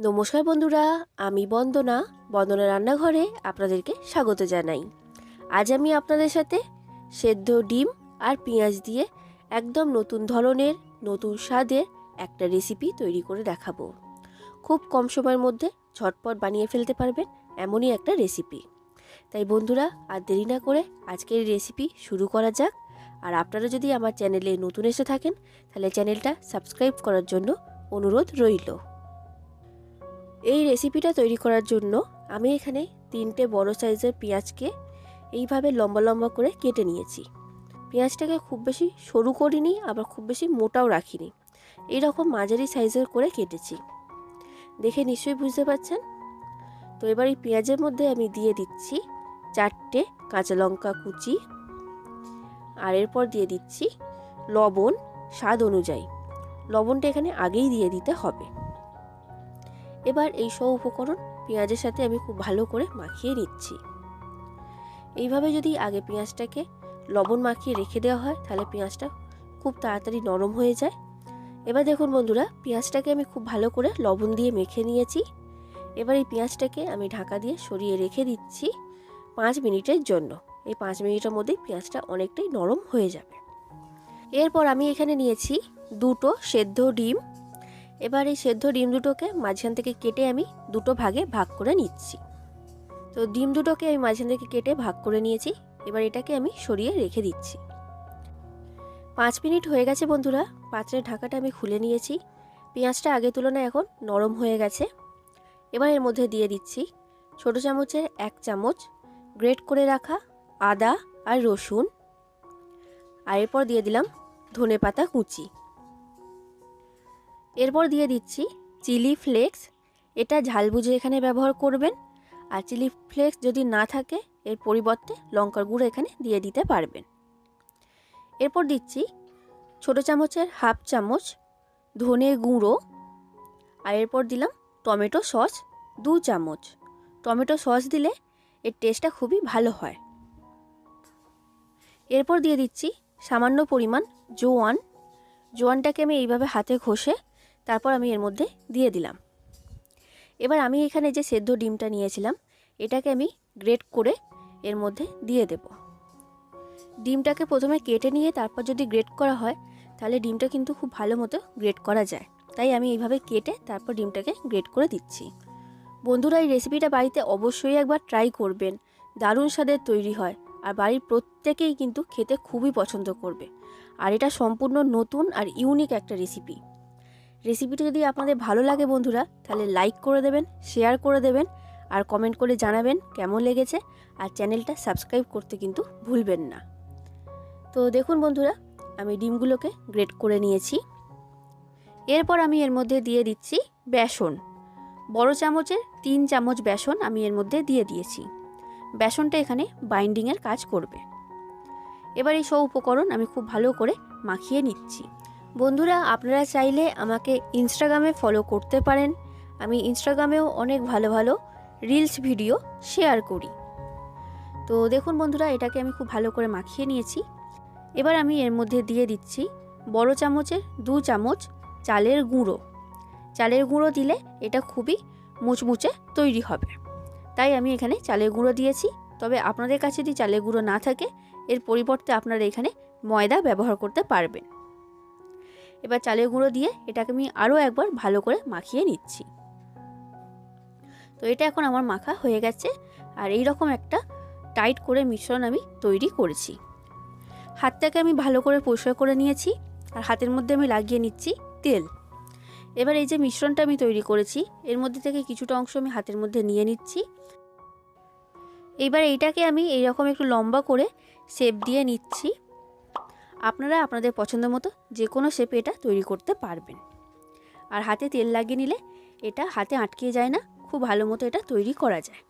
নমস্কার বন্ধুরা, আমি বন্দনা। বন্দনা রান্নাঘরে আপনাদেরকে স্বাগত জানাই। আজ আমি আপনাদের সাথে সেদ্ধ ডিম আর পেঁয়াজ দিয়ে একদম নতুন ধরনের, নতুন স্বাদের একটা রেসিপি তৈরি করে দেখাবো। খুব কম সময়ের মধ্যে ঝটপট বানিয়ে ফেলতে পারবেন এমনই একটা রেসিপি তাই বন্ধুরা, আর দেরি না করে আজকের রেসিপি শুরু করা যাক। আর আপনারা যদি আমার চ্যানেলে নতুন এসে থাকেন, তাহলে চ্যানেলটা সাবস্ক্রাইব করার জন্য অনুরোধ রইল। এই রেসিপিটা তৈরি করার জন্য আমি এখানে তিনটে বড় সাইজের পেঁয়াজকে এইভাবে লম্বা লম্বা করে কেটে নিয়েছি। পেঁয়াজটাকে খুব বেশি সরু করিনি, আবার খুব বেশি মোটাও রাখিনি। এইরকম মাঝারি সাইজের করে কেটেছি। দেখে নিশ্চয়ই বুঝতে পারছেন? তো এবার এই পেঁয়াজের মধ্যে আমি দিয়ে দিচ্ছি চারটে কাঁচা লঙ্কা কুচি আর এরপর দিয়ে দিচ্ছি লবণ স্বাদ অনুযায়ী। লবণটা এখানে আগেই দিয়ে দিতে হবে। এবার এই সব উপকরণ পেঁয়াজের সাথে আমি খুব ভালো করে মাখিয়ে নিচ্ছি। এইভাবে যদি আগে পেঁয়াজটাকে লবণ মাখিয়ে রেখে দেওয়া হয়, তাহলে পেঁয়াজটা খুব তাড়াতাড়ি নরম হয়ে যায়। এবার দেখুন বন্ধুরা, পেঁয়াজটাকে আমি খুব ভালো করে লবণ দিয়ে মেখে নিয়েছি। এবার এই পেঁয়াজটাকে আমি ঢাকা দিয়ে সরিয়ে রেখে দিচ্ছি পাঁচ মিনিটের জন্য। এই পাঁচ মিনিটের মধ্যেই পেঁয়াজটা অনেকটাই নরম হয়ে যাবে। এরপর আমি এখানে নিয়েছি দুটো সেদ্ধ ডিম। এবার এই সেদ্ধ ডিম দুটোকে মাঝখান থেকে কেটে আমি দুটো ভাগে ভাগ করে নিচ্ছি। তো ডিম দুটোকে আমি মাঝখান থেকে কেটে ভাগ করে নিয়েছি, এবার এটাকে আমি সরিয়ে রেখে দিচ্ছি। পাঁচ মিনিট হয়ে গেছে বন্ধুরা, পাত্রের ঢাকাটা আমি খুলে নিয়েছি। পেঁয়াজটা আগের তুলনায় এখন নরম হয়ে গেছে। এবার এর মধ্যে দিয়ে দিচ্ছি ছোটো চামচের এক চামচ গ্রেট করে রাখা আদা আর রসুন। আর এরপর দিয়ে দিলাম ধনে পাতা কুচি। এরপর দিয়ে দিচ্ছি চিলি ফ্লেক্স। এটা ঝাল বুঝে এখানে ব্যবহার করবেন। আর চিলি ফ্লেক্স যদি না থাকে, এর পরিবর্তে লঙ্কার গুঁড়ো এখানে দিয়ে দিতে পারবেন। এরপর দিচ্ছি ছোটো চামচের হাফ চামচ ধনে গুঁড়ো। আর এরপর দিলাম টমেটো সস দু চামচ। টমেটো সস দিলে এর টেস্টটা খুবই ভালো হয়। এরপর দিয়ে দিচ্ছি সামান্য পরিমাণ জোয়ান। জোয়ানটাকে আমি এইভাবে হাতে ঘষে তারপর আমি এর মধ্যে দিয়ে দিলাম। এবার আমি এখানে যে সেদ্ধ ডিমটা নিয়েছিলাম, এটাকে আমি গ্রেট করে এর মধ্যে দিয়ে দেব। ডিমটাকে প্রথমে কেটে নিয়ে তারপর যদি গ্রেট করা হয়, তাহলে ডিমটা কিন্তু খুব ভালো মতো গ্রেট করা যায়। তাই আমি এইভাবে কেটে তারপর ডিমটাকে গ্রেট করে দিচ্ছি। বন্ধুরা, এই রেসিপিটা বাড়িতে অবশ্যই একবার ট্রাই করবেন। দারুণ স্বাদের তৈরি হয় আর বাড়ির প্রত্যেকেই কিন্তু খেতে খুবই পছন্দ করবে। আর এটা সম্পূর্ণ নতুন আর ইউনিক একটা রেসিপি। রেসিপিটা যদি আপনাদের ভালো লাগে বন্ধুরা, তাহলে লাইক করে দেবেন শেয়ার করে দেবেন, আর কমেন্ট করে জানাবেন কেমন লেগেছে, আর চ্যানেলটা সাবস্ক্রাইব করতে কিন্তু ভুলবেন না। তো দেখুন বন্ধুরা, আমি ডিমগুলোকে গ্রেট করে নিয়েছি। এরপর আমি এর মধ্যে দিয়ে দিচ্ছি বেসন। বড় চামচের তিন চামচ বেসন আমি এর মধ্যে দিয়ে দিয়েছি। বেসনটা এখানে বাইন্ডিংয়ের কাজ করবে। এবার এই সব উপকরণ আমি খুব ভালো করে মাখিয়ে নিচ্ছি। বন্ধুরা, আপনারা চাইলে আমাকে ইনস্টাগ্রামে ফলো করতে পারেন। আমি ইনস্টাগ্রামেও অনেক ভালো ভালো রিলস ভিডিও শেয়ার করি। তো দেখুন বন্ধুরা, এটাকে আমি খুব ভালো করে মাখিয়ে নিয়েছি। এবার আমি এর মধ্যে দিয়ে দিচ্ছি বড় চামচের দু চামচ চালের গুঁড়ো। চালের গুঁড়ো দিলে এটা খুবই মুচমুচে তৈরি হবে। তাই আমি এখানে চালের গুঁড়ো দিয়েছি। তবে আপনাদের কাছে যদি চালের গুঁড়ো না থাকে, এর পরিবর্তে আপনারা এখানে ময়দা ব্যবহার করতে পারবেন। এবার চালের গুঁড়ো দিয়ে এটাকে আমি আরও একবার ভালো করে মাখিয়ে নিচ্ছি। তো এটা এখন আমার মাখা হয়ে গেছে আর এই রকম একটা টাইট করে মিশ্রণ আমি তৈরি করেছি। হাতটাকে আমি ভালো করে পরিষ্কার করে নিয়েছি আর হাতের মধ্যে আমি লাগিয়ে নিচ্ছি তেল। এবার এই যে মিশ্রণটা আমি তৈরি করেছি, এর মধ্যে থেকে কিছুটা অংশ আমি হাতের মধ্যে নিয়ে নিচ্ছি। এইবার এইটাকে আমি এইরকম একটু লম্বা করে শেপ দিয়ে নিচ্ছি। আপনারা আপনাদের পছন্দ মতো যে কোনো শেপে এটা তৈরি করতে পারবেন। আর হাতে তেল লাগিয়ে নিলে এটা হাতে আটকে যায় না, খুব ভালো মতো এটা তৈরি করা যায়।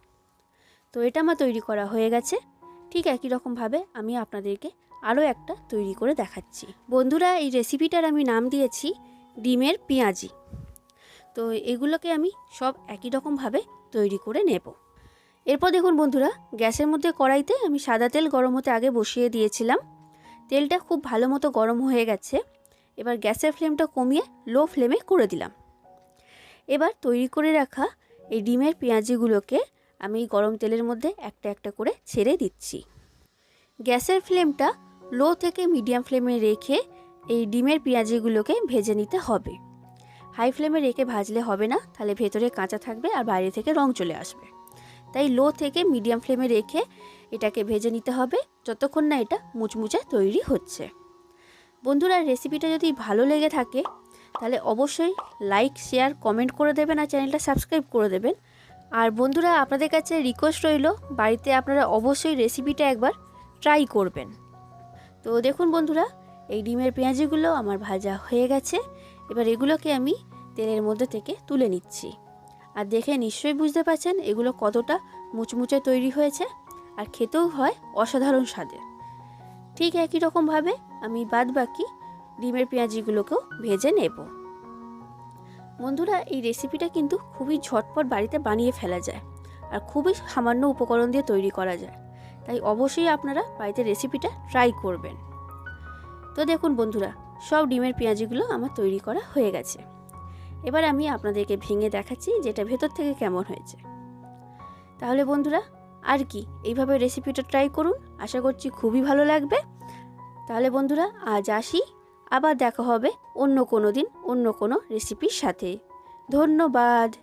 তো এটা আমার তৈরি করা হয়ে গেছে। ঠিক একই রকমভাবে আমি আপনাদেরকে আরও একটা তৈরি করে দেখাচ্ছি। বন্ধুরা, এই রেসিপিটার আমি নাম দিয়েছি ডিমের পেঁয়াজি। তো এগুলোকে আমি সব একই রকমভাবে তৈরি করে নেব। এরপর দেখুন বন্ধুরা, গ্যাসের মধ্যে কড়াইতে আমি সাদা তেল গরম হতে আগে বসিয়ে দিয়েছিলাম। তেলটা খুব ভালো মতো গরম হয়ে গেছে। এবার গ্যাসের ফ্লেমটা কমিয়ে লো ফ্লেমে করে দিলাম। এবার তৈরি করে রাখা এই ডিমের পেঁয়াজিগুলোকে আমি গরম তেলের মধ্যে একটা একটা করে ছেড়ে দিচ্ছি। গ্যাসের ফ্লেমটা লো থেকে মিডিয়াম ফ্লেমে রেখে এই ডিমের পেঁয়াজিগুলোকে ভেজে নিতে হবে। হাই ফ্লেমে রেখে ভাজলে হবে না, তাহলে ভেতরে কাঁচা থাকবে আর বাইরে থেকে রং চলে আসবে। তাই লো থেকে মিডিয়াম ফ্লেমে রেখে এটাকে ভেজে নিতে হবে। যতক্ষণ না এটা মুচমুচে তৈরি হচ্ছে। বন্ধুরা রেসিপিটা যদি ভালো লেগে থাকে, তাহলে অবশ্যই লাইক শেয়ার কমেন্ট করে দেবেন আর চ্যানেলটা সাবস্ক্রাইব করে দেবেন। আর বন্ধুরা, আপনাদের কাছে রিকোয়েস্ট রইল, বাড়িতে আপনারা অবশ্যই রেসিপিটা একবার ট্রাই করবেন। তো দেখুন বন্ধুরা, এই ডিমের পেঁয়াজিগুলো আমার ভাজা হয়ে গেছে। এবার এগুলোকে আমি তেলের মধ্যে থেকে তুলে নিচ্ছি। আর দেখে নিশ্চয়ই বুঝতে পারছেন, এগুলো কতটা মুচমুচে তৈরি হয়েছে। আর খেতেও হয় অসাধারণ স্বাদের। ঠিক একই রকমভাবে আমি বাদ বাকি ডিমের পেঁয়াজিগুলোকেও ভেজে নেব। বন্ধুরা, এই রেসিপিটা কিন্তু খুবই ঝটপট বাড়িতে বানিয়ে ফেলা যায় আর খুবই সামান্য উপকরণ দিয়ে তৈরি করা যায়। তাই অবশ্যই আপনারা বাড়িতে রেসিপিটা ট্রাই করবেন। তো দেখুন বন্ধুরা, সব ডিমের পেঁয়াজিগুলো আমার তৈরি করা হয়ে গেছে। এবার আমি আপনাদেরকে ভেঙে দেখাচ্ছি যেটা ভেতর থেকে কেমন হয়েছে। তাহলে বন্ধুরা আর কি, এইভাবে রেসিপিটা ট্রাই করুন, আশা করছি খুবই ভালো লাগবে। তাহলে বন্ধুরা, আজ আসি, আবার দেখা হবে অন্য কোনো দিন, অন্য কোনো রেসিপির সাথে। ধন্যবাদ!